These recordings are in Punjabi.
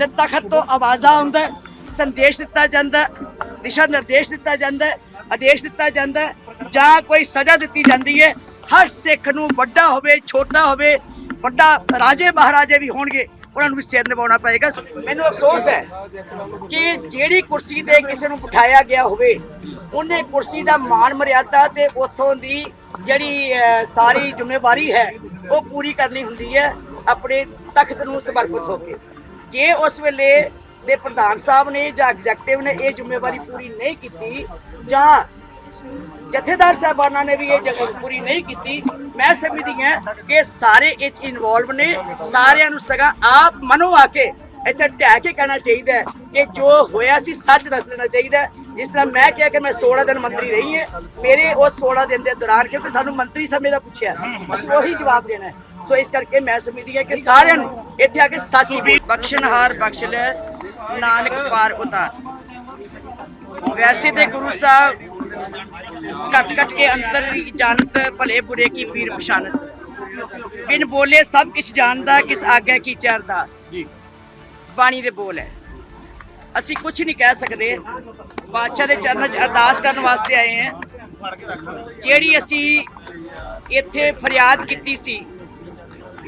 ਤੇ ਤਖਤ ਤੋਂ ਆਵਾਜ਼ਾਂ ਆਉਂਦਾ ਸੰਦੇਸ਼ ਦਿੱਤਾ ਜਾਂਦਾ ਦਿਸ਼ਾ ਨਿਰਦੇਸ਼ ਦਿੱਤਾ ਜਾਂਦਾ ਆਦੇਸ਼ ਦਿੱਤਾ ਜਾਂਦਾ ਜਾਂ ਕੋਈ ਸਜ਼ਾ ਦਿੱਤੀ ਜਾਂਦੀ ਹੈ, ਹਰ ਸਿੱਖ ਨੂੰ ਵੱਡਾ ਹੋਵੇ, ਛੋਟਾ ਹੋਵੇ, ਵੱਡਾ ਰਾਜੇ ਮਹਾਰਾਜੇ ਵੀ ਹੋਣਗੇ, ਉਹਨਾਂ ਨੂੰ ਵੀ ਸਿਰ ਨਿਭਾਉਣਾ ਪਏਗਾ। ਮੈਨੂੰ ਅਫਸੋਸ ਹੈ ਕਿ ਜਿਹੜੀ ਕੁਰਸੀ ਤੇ ਕਿਸੇ ਨੂੰ ਬਿਠਾਇਆ ਗਿਆ ਹੋਵੇ, ਉਹਨੇ ਕੁਰਸੀ ਦਾ ਮਾਣ ਮਰਿਆਦਾ ਤੇ ਉਥੋਂ ਦੀ ਜਿਹੜੀ ਸਾਰੀ ਜ਼ਿੰਮੇਵਾਰੀ ਹੈ, ਉਹ ਪੂਰੀ ਕਰਨੀ ਹੁੰਦੀ ਹੈ, ਆਪਣੇ ਤਖਤ ਨੂੰ ਸਮਰਪਿਤ ਹੋ ਕੇ। ਜੇ ਉਸ ਵੇਲੇ ਦੇ ਪ੍ਰਧਾਨ ਸਾਹਿਬ ਨੇ ਜਾਂ ਐਗਜ਼ੈਕਟਿਵ ਨੇ ਇਹ ਜ਼ਿੰਮੇਵਾਰੀ ਪੂਰੀ ਨਹੀਂ ਕੀਤੀ, ਜਾਂ ਜਥੇਦਾਰ ਸਾਹਿਬਾਨਾਂ ਨੇ ਵੀ ਇਹ ਜਗ੍ਹਾ ਪੂਰੀ ਨਹੀਂ ਕੀਤੀ, ਮੈਂ ਸਮਝਦੀ ਹਾਂ ਕਿ ਸਾਰੇ ਇਹ 'ਚ ਇਨਵੋਲਵ ਨੇ, ਸਾਰਿਆਂ ਨੂੰ ਸਗਾ ਆਪ ਮਨੋ ਆ ਕੇ ਇੱਥੇ ਢਹਿ ਕੇ ਕਹਿਣਾ ਚਾਹੀਦਾ ਹੈ ਕਿ ਜੋ ਹੋਇਆ ਸੀ ਸੱਚ ਦੱਸ ਦੇਣਾ ਚਾਹੀਦਾ ਜਿਸ ਤਰ੍ਹਾਂ ਮੈਂ ਕਿਹਾ ਕਿ ਮੈਂ 16 ਦਿਨ ਮੰਤਰੀ ਰਹੀ ਹਾਂ। ਮੇਰੇ ਉਹ 16 ਦਿਨ ਦੇ ਦੌਰਾਨ ਕਿਉਂਕਿ ਸਾਨੂੰ ਮੰਤਰੀ ਸਮੇਂ ਦਾ ਪੁੱਛਿਆ। ਅਸੀਂ ਉਹੀ ਜਵਾਬ ਦੇਣਾ ਹੈ। ਸੋ ਇਸ ਕਰਕੇ ਮੈਂ ਸਮਝਦੀ ਹਾਂ ਕਿ ਸਾਰਿਆਂ ਨੂੰ ਇੱਥੇ ਆ ਕੇ ਸੱਚ ਹੀ ਬਖਸ਼ਣਹਾਰ ਬਖਸ਼ ਲੈ, ਨਾਨਕ ਪਾਰ ਉਤਾਰ। ਵੈਸੇ ਤੇ ਗੁਰੂ ਸਾਹਿਬ ਘਟ ਘਟ ਕੇ ਅੰਦਰ ਦੀ ਜਾਣਤ, ਭਲੇ ਬੁਰੇ ਕੀ ਪੀਰ ਪਛਾਨਤ ਬਿਨ ਬੋਲੇ ਸਭ ਕਿਛ ਜਾਣਦਾ, ਕਿਸ ਆਗਿਆ ਕੀ ਚਰਦਾਸ। ਜੀ ਬਾਣੀ ਦੇ ਬੋਲ ਹੈ। ਅਸੀਂ ਕੁਝ ਨਹੀਂ ਕਹਿ ਸਕਦੇ। ਬਾਦਸ਼ਾਹ ਦੇ ਚਰਨਾਂ 'ਚ ਅਰਦਾਸ ਕਰਨ ਵਾਸਤੇ ਆਏ ਹਾਂ। ਜਿਹੜੀ ਅਸੀਂ ਇੱਥੇ ਫਰਿਆਦ ਕੀਤੀ ਸੀ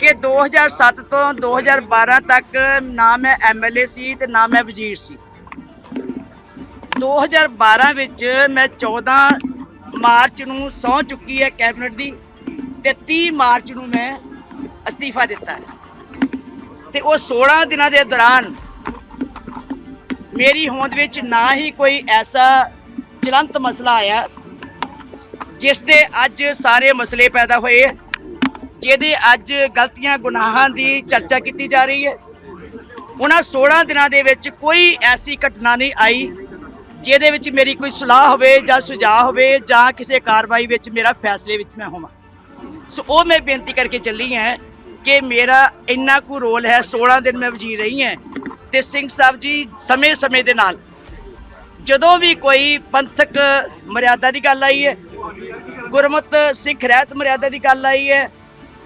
ਕਿ 2007 ਤੋਂ 2012 ਤੱਕ ਨਾ ਮੈਂ ਐਮਐਲਏ ਸੀ ਤੇ ਨਾ ਮੈਂ ਵਜ਼ੀਰ ਸੀ। 2012 ਵਿੱਚ ਮੈਂ 14 ਮਾਰਚ ਨੂੰ ਸਹੁੰ ਚੁੱਕੀ ਹੈ ਕੈਬਨਿਟ ਦੀ ਤੇ 30 ਮਾਰਚ ਨੂੰ ਮੈਂ ਅਸਤੀਫਾ ਦਿੱਤਾ ਹੈ। ਤੇ ਉਹ 16 ਦਿਨਾਂ ਦੇ ਦੌਰਾਨ ਮੇਰੀ ਹੋਂਦ ਵਿੱਚ ਨਾ ਹੀ ਕੋਈ ਐਸਾ ਚਲੰਤ ਮਸਲਾ ਆਇਆ, ਜਿਸ ਦੇ ਅੱਜ ਸਾਰੇ ਮਸਲੇ ਪੈਦਾ ਹੋਏ। ਜਿਹਦੇ ਅੱਜ ਗਲਤੀਆਂ, ਗੁਨਾਹਾਂ ਦੀ ਚਰਚਾ ਕੀਤੀ ਜਾ ਰਹੀ ਹੈ। ਉਹਨਾਂ 16 ਦਿਨਾਂ ਦੇ ਵਿੱਚ ਕੋਈ ਐਸੀ ਘਟਨਾ ਨਹੀਂ ਆਈ, ਜਿਹਦੇ ਵਿੱਚ ਮੇਰੀ ਕੋਈ ਸਲਾਹ ਹੋਵੇ ਜਾਂ ਸੁਝਾਅ ਹੋਵੇ ਜਾਂ ਕਿਸੇ ਕਾਰਵਾਈ ਵਿੱਚ ਮੇਰਾ ਫੈਸਲੇ ਵਿੱਚ ਮੈਂ ਹੋਵਾਂ। ਸੋ ਉਹ ਮੈਂ ਬੇਨਤੀ ਕਰਕੇ ਚੱਲੀ ਹਾਂ ਕਿ ਮੇਰਾ ਇੰਨਾ ਕੁ ਰੋਲ ਹੈ 16 ਦਿਨ ਮੈਂ ਵਜ਼ੀਰ ਰਹੀ ਹਾਂ ਤੇ ਸਿੰਘ ਸਾਹਿਬ ਜੀ ਸਮੇਂ-ਸਮੇਂ ਦੇ ਨਾਲ ਜਦੋਂ ਵੀ ਕੋਈ ਪੰਥਕ ਮਰਿਆਦਾ ਦੀ ਗੱਲ ਆਈ ਹੈ ਗੁਰਮਤ ਸਿੱਖ ਰਹਿਤ ਮਰਿਆਦਾ ਦੀ ਗੱਲ ਆਈ ਹੈ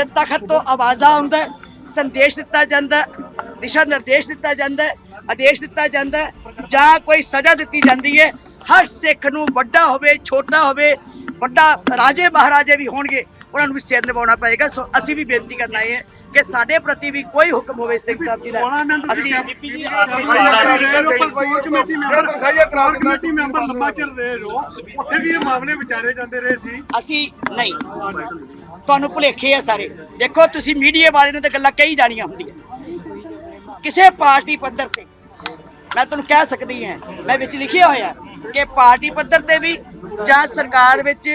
ਤੇ ਤਖਤ ਤੋਂ ਆਵਾਜ਼ਾ ਆਉਂਦਾ ਸੰਦੇਸ਼ ਦਿੱਤਾ ਜਾਂਦਾ ਦਿਸ਼ਾ ਨਿਰਦੇਸ਼ ਦਿੱਤਾ ਜਾਂਦਾ ਆਦੇਸ਼ ਦਿੱਤਾ ਜਾਂਦਾ ਜਾਂ ਕੋਈ ਸਜ਼ਾ ਦਿੱਤੀ ਜਾਂਦੀ ਹੈ, ਹਰ ਸਿੱਖ ਨੂੰ ਵੱਡਾ ਹੋਵੇ, ਛੋਟਾ ਹੋਵੇ, ਵੱਡਾ ਰਾਜੇ ਮਹਾਰਾਜੇ ਵੀ ਹੋਣਗੇ, ਉਹਨਾਂ ਨੂੰ ਵੀ ਸਿਰ ਨਿਭਾਉਣਾ ਪਏਗਾ। ਸੋ ਅਸੀਂ ਵੀ ਬੇਨਤੀ ਕਰਨਾ ਹੈ ਕਿ ਸਾਡੇ ਪ੍ਰਤੀ ਵੀ ਕੋਈ ਹੁਕਮ ਹੋਵੇ ਸਿੰਘ ਸਾਹਿਬ ਜੀ ਦਾ। ਅਸੀਂ ਅਸੀਂ ਨਹੀਂ। ਤੁਹਾਨੂੰ ਭੁਲੇਖੇ ਆ ਸਾਰੇ। ਦੇਖੋ ਤੁਸੀਂ ਮੀਡੀਆ ਵਾਲੇ ਨੇ ਤਾਂ ਗੱਲਾਂ ਕਈ ਜਾਣੀਆਂ ਹੁੰਦੀਆਂ। ਕਿਸੇ ਪਾਰਟੀ ਪੱਧਰ ਤੇ ਮੈਂ ਤੁਹਾਨੂੰ ਕਹਿ ਸਕਦੀ ਹਾਂ ਮੈਂ ਵਿੱਚ ਲਿਖਿਆ ਹੋਇਆ ਕਿ ਪਾਰਟੀ ਪੱਧਰ ਤੇ ਵੀ ਜਾਂ ਸਰਕਾਰ ਵਿੱਚ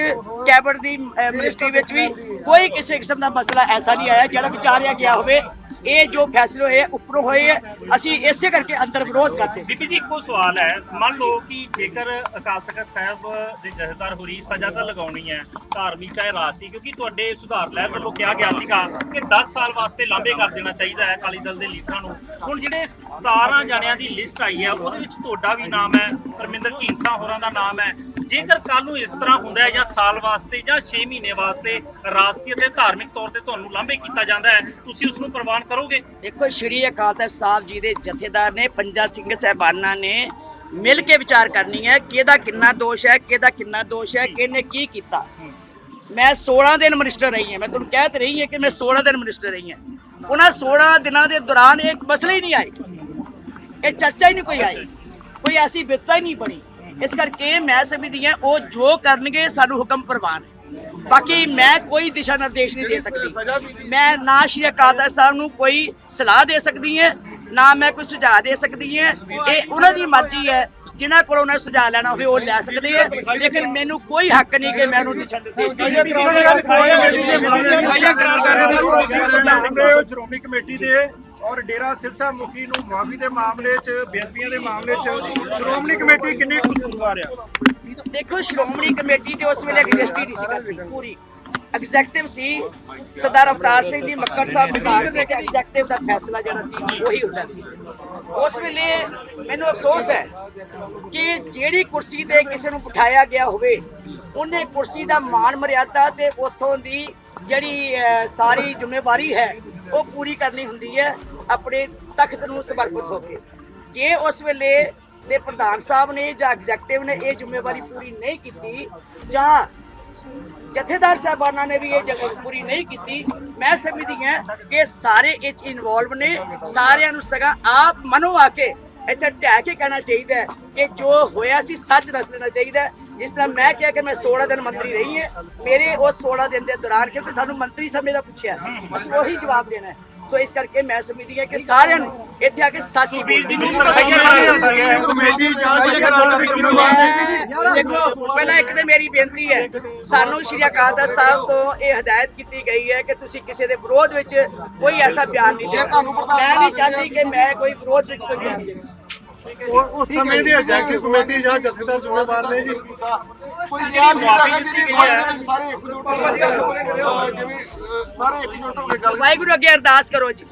ਕੈਬਨਿਟ ਦੀ ਅਹ, ਮਿਨਿਸਟਰੀ ਵਿੱਚ ਵੀ ਕੋਈ ਕਿਸੇ ਕਿਸਮ ਦਾ ਮਸਲਾ ਐਸਾ ਨਹੀਂ ਆਇਆ ਜਿਹੜਾ ਵਿਚਾਰਿਆ ਗਿਆ ਹੋਵੇ। ਇਹ ਜੋ ਫੈਸਲੇ ਹੋਏ ਉੱਪਰੋਂ ਹੋਏ ਅਸੀਂ ਇਸੇ ਕਰਕੇ ਅੰਦਰ ਵਿਰੋਧ ਕਰਦੇ ਸੀ। ਬੀਬੀ ਜੀ, ਇੱਕੋ ਸਵਾਲ ਹੈ। ਮੰਨ ਲਓ ਕਿ ਜੇਕਰ ਅਕਾਲ ਤਖਤ ਸਾਹਿਬ ਦੇ ਜਥੇਦਾਰ ਹੋਰੀ ਸਜ਼ਾ ਤਾਂ ਲਗਾਉਣੀ ਹੈ, ਧਾਰਮਿਕ ਚਾਹੇ ਰਾਜ ਕਿਉਂਕਿ ਤੁਹਾਡੇ ਸੁਧਾਰ ਲਹਿਰ ਵੱਲੋਂ ਕਿਹਾ ਗਿਆ ਸੀਗਾ ਕਿ 10 ਸਾਲ ਵਾਸਤੇ ਲਾਂਭੇ ਕਰ ਦੇਣਾ ਚਾਹੀਦਾ ਹੈ ਅਕਾਲੀ ਦਲ ਦੇ ਲੀਡਰਾਂ ਨੂੰ। ਹੁਣ ਜਿਹੜੇ 17 ਜਣਿਆਂ ਦੀ ਲਿਸਟ ਆਈ ਹੈ, ਉਹਦੇ ਵਿੱਚ ਤੁਹਾਡਾ ਵੀ ਨਾਮ ਹੈ, ਪਰਮਿੰਦਰ ਢੀਂਡਸਾ ਹੋਰਾਂ ਦਾ ਨਾਮ ਹੈ। ਜੇਕਰ ਕੱਲ ਨੂੰ ਇਸ ਤਰ੍ਹਾਂ ਹੁੰਦਾ ਹੈ ਜਾਂ ਸਾਲ ਵਾਸਤੇ ਜਾਂ 6 ਮਹੀਨੇ ਵਾਸਤੇ ਰਾਜਸੀ ਅਤੇ ਧਾਰਮਿਕ ਤੌਰ ਤੇ ਤੁਹਾਨੂੰ ਲਾਂਭੇ ਕੀਤਾ ਜਾਂਦਾ ਹੈ, ਤੁਸੀਂ ਉਸ ਨੂੰ ਪ੍ਰਵਾਨ ਕਰੋਗੇ? ਦੇਖੋ, ਸ਼੍ਰੀ ਅਕਾਲ ਤਖਤ ਸਾਹਿਬ ਜੀ ਦੇ ਜਥੇਦਾਰ ਨੇ, ਪੰਜਾ ਸਿੰਘ ਸਹਿਬਾਨਾਂ ਨੇ ਮਿਲ ਕੇ ਵਿਚਾਰ ਕਰਨੀ ਹੈ, ਕਿਹਦਾ ਕਿੰਨਾ ਦੋਸ਼ ਹੈ, ਕਿਹਦਾ ਕਿੰਨਾ ਦੋਸ਼ ਹੈ, ਕਿਹਨੇ ਕੀ ਕੀਤਾ। ਮੈਂ 16 ਦਿਨ ਮਿਨਿਸਟਰ ਰਹੀ ਹਾਂ। ਮੈਂ ਤੁਹਾਨੂੰ ਕਹਿ ਤੇ ਰਹੀ ਹਾਂ ਕਿ ਮੈਂ 16 ਦਿਨ ਮਿਨਿਸਟਰ ਰਹੀ ਹਾਂ। ਉਹਨਾਂ 16 ਦਿਨਾਂ ਦੇ ਦੌਰਾਨ ਇਹ ਮਸਲੇ ਹੀ ਨਹੀਂ ਆਏ। ਇਹ ਚਰਚਾ ਹੀ ਨਹੀਂ ਕੋਈ ਆਈ। ਕੋਈ ਐਸੀ ਬਿਪਤਾ ਹੀ ਨਹੀਂ ਬਣੀ। ਇਸ ਕਰਕੇ ਮੈਂ ਸਮਝਦੀ ਹਾਂ, ਉਹ ਜੋ ਕਰਨਗੇ, ਸਾਨੂੰ ਹੁਕਮ ਪ੍ਰਵਾਨ ਹੈ। ਬਾਕੀ ਮੈਂ ਕੋਈ ਦਿਸ਼ਾ ਨਿਰਦੇਸ਼ ਨਹੀਂ ਦੇ ਸਕਦੀ। ਮੈਂ ਨਾ ਸ਼੍ਰੀ ਅਕਾਲ ਸਾਹਿਬ ਨੂੰ ਕੋਈ ਸਲਾਹ ਦੇ ਸਕਦੀ ਹਾਂ ਨਾ ਮੈਂ ਕੋਈ ਸੁਝਾਅ ਦੇ ਸਕਦੀ ਹਾਂ। ਇਹ ਉਹਨਾਂ ਦੀ ਮਰਜ਼ੀ ਹੈ ਜਿਨ੍ਹਾਂ ਕੋਲ ਉਹਨਾਂ ਸੁਝਾਅ ਲੈਣਾ ਹੋਵੇ ਉਹ ਲੈ ਸਕਦੇ ਆ ਲੇਕਿਨ ਮੈਨੂੰ ਕੋਈ ਹੱਕ ਨਹੀਂ ਕਿ ਮੈਂ ਉਹਨੂੰ ਦਿਸ਼ਾ ਨਿਰਦੇਸ਼ ਦੇ ਸ਼੍ਰੋਮਣੀ ਕਮੇਟੀ ਦੇ ਔਰ ਡੇਰਾ ਸਿਰਸਾ ਮੁਖੀ ਨੂੰ ਮਾਫੀ ਦੇ ਮਾਮਲੇ 'ਚ ਬੇਅਦਬੀਆਂ ਦੇ ਮਾਮਲੇ 'ਚ ਸ਼੍ਰੋਮਣੀ ਕਮੇਟੀ ਕਿੰਨੀ ਕਸੂਰਵਾਰ ਆ ਦੇਖੋ, ਸ਼੍ਰੋਮਣੀ ਕਮੇਟੀ ਤੇ ਉਸ ਵੇਲੇ ਐਗਜ਼ਿਸਟ ਨਹੀਂ ਸੀ ਕਰਦੀ, ਪੂਰੀ। ਐਗਜ਼ੈਕਟਿਵ ਸੀ ਸਰਦਾਰ ਅਵਤਾਰ ਸਿੰਘ ਦੀ ਮੱਕੜ ਸਾਹਿਬ ਵਿਭਾਗ ਸੀ ਕਿ ਐਗਜ਼ੈਕਟਿਵ ਦਾ ਫੈਸਲਾ ਜਿਹੜਾ ਸੀ, ਉਹੀ ਹੁੰਦਾ ਸੀ। ਉਸ ਵੇਲੇ ਮੈਨੂੰ ਅਫਸੋਸ ਹੈ ਕਿ ਜਿਹੜੀ ਕੁਰਸੀ ਤੇ ਕਿਸੇ ਨੂੰ ਬਿਠਾਇਆ ਗਿਆ ਹੋਵੇ, ਉਹਨੇ ਕੁਰਸੀ ਦਾ ਮਾਣ ਮਰਿਆਦਾ ਤੇ ਉਥੋਂ ਦੀ ਜਿਹੜੀ ਸਾਰੀ ਜ਼ਿੰਮੇਵਾਰੀ ਹੈ, ਉਹ ਪੂਰੀ ਕਰਨੀ ਹੁੰਦੀ ਹੈ, ਆਪਣੇ ਤਖਤ ਨੂੰ ਸਮਰਪਿਤ ਹੋ ਕੇ। ਜੇ ਉਸ ਵੇਲੇ ਦੇ ਪ੍ਰਧਾਨ ਸਾਹਿਬ ਨੇ ਜਾਂ ਐਗਜ਼ੈਕਟਿਵ ਨੇ ਇਹ ਜ਼ਿੰਮੇਵਾਰੀ ਪੂਰੀ ਨਹੀਂ ਕੀਤੀ ਜਾਂ ਜਥੇਦਾਰ ਸਾਹਿਬਾਨਾਂ ਨੇ ਵੀ ਇਹ ਜਗ੍ਹਾ ਪੂਰੀ ਨਹੀਂ ਕੀਤੀ, ਮੈਂ ਸਮਝਦੀ ਹਾਂ ਕਿ ਸਾਰੇ ਇਹ 'ਚ ਇਨਵੋਲਵ ਨੇ, ਸਾਰਿਆਂ ਨੂੰ ਸਗਾ ਆਪ ਮਨੋ ਆ ਕੇ ਇੱਥੇ ਢਹਿ ਕੇ ਕਹਿਣਾ ਚਾਹੀਦਾ ਹੈ ਕਿ ਜੋ ਹੋਇਆ ਸੀ ਸੱਚ ਦੱਸ ਦੇਣਾ ਚਾਹੀਦਾ ਹੈ। ਜਿਸ ਤਰ੍ਹਾਂ ਮੈਂ ਕਿਹਾ ਕਿ ਮੈਂ 16 ਦਿਨ ਮੰਤਰੀ ਰਹੀ ਹਾਂ, ਮੇਰੇ ਉਸ 16 ਦਿਨ ਦੇ ਦੌਰਾਨ ਕਿਉਂਕਿ ਸਾਨੂੰ ਮੰਤਰੀ ਸਮੇਂ ਦਾ ਪੁੱਛਿਆ, ਅਸੀਂ ਉਹੀ ਜਵਾਬ ਦੇਣਾ ਹੈ ਸੋ ਇਸ ਕਰਕੇ ਮੈਂ ਸਮਝਦੀ ਹਾਂ ਕਿ ਸਾਰਿਆਂ ਨੂੰ ਇੱਥੇ ਆ ਕੇ ਸੱਚ ਹੀ ਦੀ ਦੇਖੋ ਪਹਿਲਾਂ ਇੱਕ ਤੇ ਮੇਰੀ ਬੇਨਤੀ ਹੈ ਸਾਨੂੰ ਸ਼੍ਰੀ ਅਕਾਲ ਤਖਤ ਸਾਹਿਬ ਤੋਂ ਇਹ ਹਦਾਇਤ ਕੀਤੀ ਗਈ ਹੈ ਕਿ ਤੁਸੀਂ ਕਿਸੇ ਦੇ ਵਿਰੋਧ ਵਿੱਚ ਕੋਈ ਐਸਾ ਬਿਆਨ ਨਹੀਂ ਦੇਣਾ ਮੈਂ ਨਹੀਂ ਚਾਹਤੀ ਕਿ ਮੈਂ ਕੋਈ ਵਿਰੋਧ ਵਿੱਚ ਕੋਈ ਬਿਆਨ ਦੇਵਾਂ ਉਸ ਸਮੇਂ ਦੀ ਐਗਜ਼ੈਕਟਿਵ ਕਮੇਟੀ ਜਾਂ ਜਥੇਦਾਰ ਜ਼ਿੰਮੇਵਾਰ ਨੇ ਜੀ। ਕੋਈ ਬਿਆਨ ਨਹੀਂ ਲੱਗਾ ਜਿਹੜੀ ਪਾਰਟੀ ਵਿੱਚ ਸਾਰੇ ਇਕਜੁੱਟ ਹੋ ਜਿਵੇਂ ਸਾਰੇ ਇਕਜੁੱਟ ਹੋ ਕੇ ਗੱਲ ਵਾਹਿਗੁਰੂ ਅੱਗੇ ਅਰਦਾਸ ਕਰੋ ਜੀ